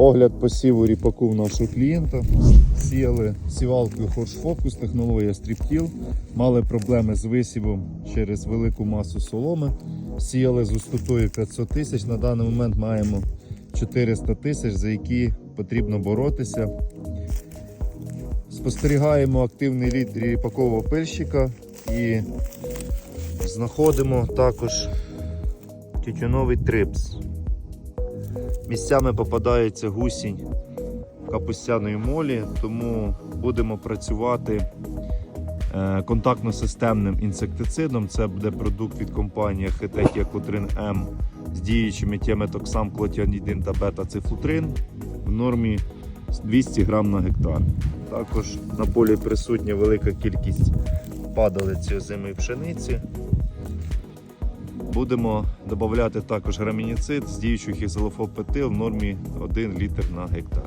Огляд посіву ріпаку в нашого клієнта. Сіяли сівалкою Horse Focus, технологія StripTill. Мали проблеми з висівом через велику масу соломи. Сіяли з густотою 500 тисяч. На даний момент маємо 400 тисяч, за які потрібно боротися. Спостерігаємо активний рід ріпакового пильщика і знаходимо також тютюновий трипс. Місцями попадається гусінь капустяної молі, тому будемо працювати е, контактно-системним інсектицидом. Це буде продукт від компанії Хететія Котрин М з діючими тіметоксам, клотіанідин та бета-цифлутрин в нормі 200 грам на гектар. Також на полі присутня велика кількість падалиці озимої пшениці. Будемо додати також грамініцид з діючих хізелофопетил в нормі 1 літр на гектар.